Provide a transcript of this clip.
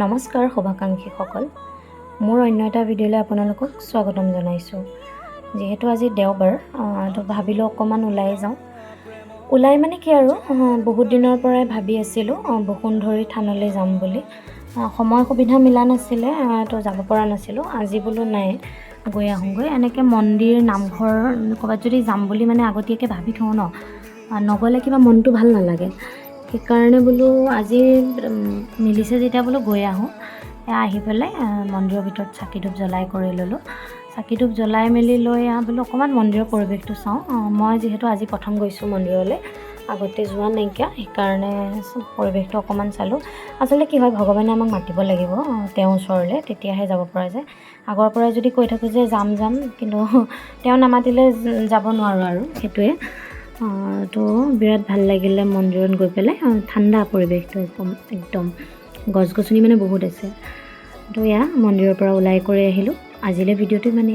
নমস্কাৰ শুভাকাংক্ষীসকল। মোৰ অন্য এটা ভিডিঅ'লৈ আপোনালোকক স্বাগতম জনাইছোঁ। যিহেতু আজি দেওবাৰ তো ভাবিলোঁ অকণমান ওলাই যাওঁ। ওলাই মানে কি আৰু বহুত দিনৰ পৰাই ভাবি আছিলোঁ বসুন্ধৰী থানলৈ যাম বুলি। সময় সুবিধা মিলা নাছিলে তো যাব পৰা নাছিলোঁ। আজি বোলো নাই গৈ আহোঁগৈ। এনেকৈ মন্দিৰ নামঘৰ ক'ৰবাত যদি যাম বুলি মানে আগতীয়াকৈ ভাবি থওঁ ন নগ'লে কিবা মনটো ভাল নালাগে। সেইকাৰণে বোলো আজি মিলিছে যেতিয়া বোলো গৈ আহোঁ। আহি পেলাই মন্দিৰৰ ভিতৰত চাকি ধূপ জ্বলাই কৰি ল'লোঁ। চাকি ধূপ জ্বলাই মেলি লৈ বোলো অকণমান মন্দিৰৰ পৰিৱেশটো চাওঁ। মই যিহেতু আজি প্ৰথম গৈছোঁ মন্দিৰলৈ আগতে যোৱা নাইকিয়া সেইকাৰণে পৰিৱেশটো অকণমান চালোঁ। আচলতে কি হয় ভগৱানে আমাক মাতিব লাগিব তেওঁৰ ওচৰলৈ তেতিয়াহে যাব পৰা যায়। আগৰ পৰাই যদি কৈ থাকোঁ যে যাম যাম কিন্তু তেওঁ নামাতিলে যাব নোৱাৰোঁ আৰু সেইটোৱে। তো বিৰাট ভালো লাগিলে মন্দিৰত গৈ পেলাই। ঠাণ্ডা পৰিৱেশটো একদম একদম। গছ গছনি মানে বহুত আছে। তো এয়া মন্দিৰৰ পৰা ওলাই কৰি আহিলোঁ। আজিলৈ ভিডিঅ'টো মানে